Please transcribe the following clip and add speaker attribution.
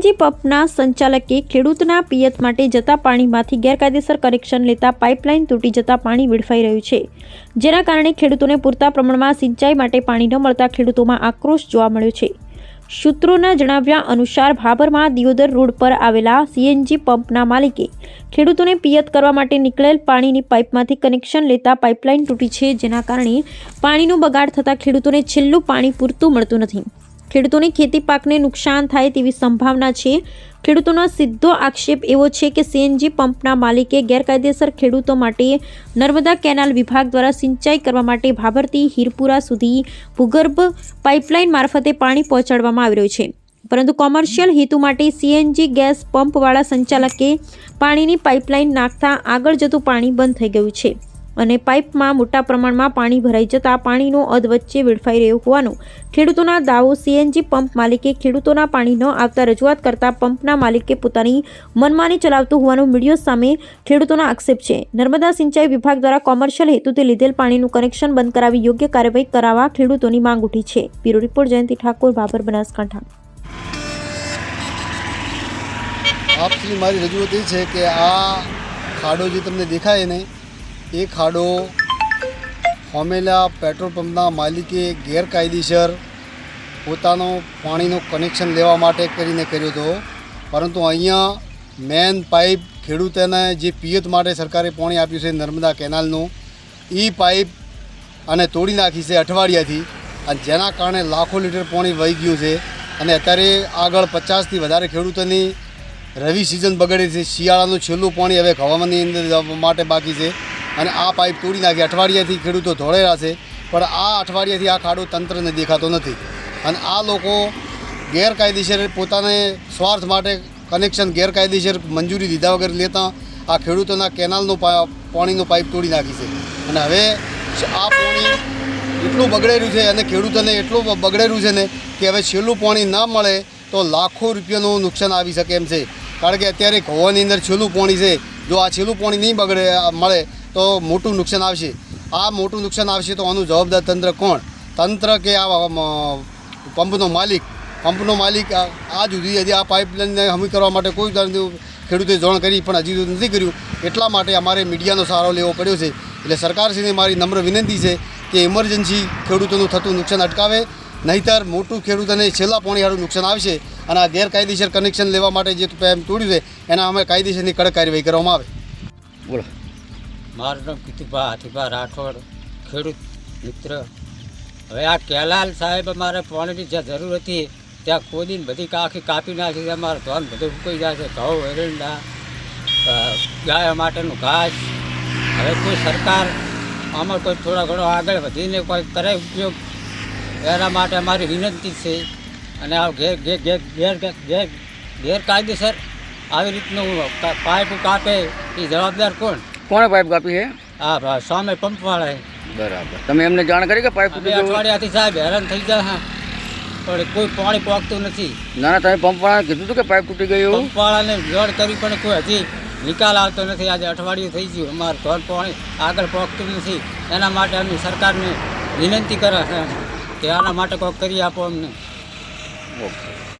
Speaker 1: CNG પંપના સંચાલકે ખેડૂતના પિયત માટે જતા પાણીમાંથી ગેરકાયદેસર કનેક્શન લેતા પાઇપલાઇન તૂટી જતા પાણી વેડફાઈ રહ્યું છે. જેના કારણે ખેડૂતોને પૂરતા પ્રમાણમાં સિંચાઈ માટે પાણી ન મળતા ખેડૂતોમાં આક્રોશ જોવા મળ્યો છે. સૂત્રોના જણાવ્યા અનુસાર ભાભરમાં દિયોદર રોડ પર આવેલા સીએનજી પંપના માલિકે ખેડૂતોને પિયત કરવા માટે નીકળેલ પાણીની પાઇપમાંથી કનેક્શન લેતા પાઇપલાઇન તૂટી છે, જેના કારણે પાણીનો બગાડ થતાં ખેડૂતોને છેલ્લું પાણી પૂરતું મળતું નથી. ખેડૂતોની ખેતી પાકને નુકસાન થાય તેવી સંભાવના છે. ખેડૂતોનો સીધો આક્ષેપ એવો છે કે સીએનજી પંપના માલિકે ગેરકાયદેસર ખેડૂતો માટે નર્મદા કેનાલ વિભાગ દ્વારા સિંચાઈ કરવા માટે ભાભરથી હીરપુરા સુધી ભૂગર્ભ પાઇપલાઇન મારફતે પાણી પહોંચાડવામાં આવી રહ્યું છે. પરંતુ કોમર્શિયલ હેતુ માટે સીએનજી ગેસ પંપવાળા સંચાલકે પાણીની પાઇપલાઇન નાખતા આગળ જતું પાણી બંધ થઈ ગયું છે. અને પાઇપમાં મોટા પ્રમાણમાં પાણી ભરાઈ જતાં પાણીનો અધ વચ્ચે વેડફાઈ રહ્યો હોવાનું ખેડૂતોના દાવો સીએનજી પંપ માલિકે ખેડૂતોના પાણી ન આવતા રજૂઆત કરતા પંપના માલિકે પોતાની મનમાની ચલાવતું હોવાનું મીડિયો સામે ખેડૂતોના આક્ષેપ છે. નર્મદા સિંચાઈ વિભાગ દ્વારા કોમર્શિયલ હેતુથી લીધેલ પાણીનું કનેક્શન બંધ કરાવી યોગ્ય કાર્યવાહી કરાવવા ખેડૂતોની માંગ ઉઠી છે. Bureau report Jayanti Thakor Babar Banaskantha.
Speaker 2: આપની મારી રજૂઆત એ છે કે આ ખાડો જે તમને દેખાય ને એ ખાડો, હોમેલા પેટ્રોલ પંપના માલિકે ગેરકાયદેસર પોતાનો પાણીનું કનેક્શન લેવા માટે કરીને કર્યો હતો. પરંતુ અહીંયા મેન પાઇપ ખેડૂતોને જે પિયત માટે સરકારે પાણી આપ્યું છે નર્મદા કેનાલનું એ પાઇપ અને તોડી નાખી છે અઠવાડિયાથી અને જેના કારણે લાખો લીટર પાણી વહી ગયું છે. અને અત્યારે આગળ પચાસથી વધારે ખેડૂતોની રવિ સિઝન બગડે છે. શિયાળાનું છેલ્લું પાણી હવે હવામાનની અંદર માટે બાકી છે. અને આ પાઇપ તોડી નાખી. અઠવાડિયાથી ખેડૂતો ધોળેલા છે, પણ આ અઠવાડિયાથી આ ખાડો તંત્રને દેખાતો નથી. અને આ લોકો ગેરકાયદેસર પોતાને સ્વાર્થ માટે કનેક્શન ગેરકાયદેસર મંજૂરી દીધા વગર લેતા આ ખેડૂતોના કેનાલનો પાણીનો પાઇપ તોડી નાખી છે. અને હવે આ પાણી એટલું બગડેલું છે અને ખેડૂતોને એટલું બગડેલું છે ને કે હવે છેલ્લું પાણી ના મળે તો લાખો રૂપિયાનું નુકસાન આવી શકે એમ છે. કારણ કે અત્યારે ઘોવાની અંદર છેલ્લું પાણી છે. જો આ છેલ્લું પાણી નહીં બગડે મળે તો મોટું નુકસાન આવશે. આ મોટું નુકસાન આવશે તો આનું જવાબદાર તંત્ર કોણ? તંત્ર કે આ પંપનો માલિક? પંપનો માલિક આ જુદી હજી આ પાઇપલાઇનને હમી કરવા માટે કોઈ ખેડૂતે જાણ કરી પણ હજી નથી કર્યું. એટલા માટે અમારે મીડિયાનો સહારો લેવો પડ્યો છે. એટલે સરકારશ્રીને મારી નમ્ર વિનંતી છે કે ઇમરજન્સી ખેડૂતોનું થતું નુકસાન અટકાવે. નહીંતર મોટું ખેડૂતોને છેલ્લા પોણીવાળું નુકસાન આવશે અને આ ગેરકાયદેસર કનેક્શન લેવા માટે જે તોડ્યું છે, એના અમે કાયદેસરની કડક કાર્યવાહી કરવામાં આવે.
Speaker 3: બોલો.
Speaker 4: મારું નામ કીતુભા હાથીભા રાઠોડ, ખેડૂત મિત્ર. હવે આ કેલાલ સાહેબ અમારે પાણીની જ્યાં જરૂર હતી, ત્યાં ખોદીને બધી આખી કાપી નાખી છે, અમારું ધોન બધું સુકાઈ જાય છે, ઘઉં, એરંડા ગાય માટેનું ઘાસ. હવે કોઈ સરકાર આમાં કોઈ થોડા ઘણો આગળ વધીને કોઈ કરે ઉપયોગ, એના માટે અમારી વિનંતી છે. અને આ ઘેર ઘેર ઘેર ઘેર ગેરકાયદેસર આવી રીતનું પાઇપ કાપે, એ જવાબદાર કોણ?
Speaker 3: કોણે પાઇપ કાપી છે?
Speaker 4: હા ભા- પંપ વાળા
Speaker 3: બરાબર. તમે એમને જાણ કરી કે પાઇપ તૂટી
Speaker 4: અઠવાડિયાથી સાહેબ હેરાન થઈ ગયા હા. પણ કોઈ પાણી પોકતું નથી.
Speaker 3: ના ના તમે પંપ વાળાને કીધું હતું કે પાઇપ તૂટી ગયું પંપ
Speaker 4: વાળાને જોડ કરી પણ કોઈ હજી નિકાલ આવતો નથી. આજે અઠવાડિયું થઈ ગયું. અમારું ઘર પાણી આગળ પહોંચતું નથી. એના માટે અમે સરકારને વિનંતી કરે છે કે આના માટે કોઈ કરી આપો અમને.
Speaker 3: ઓકે.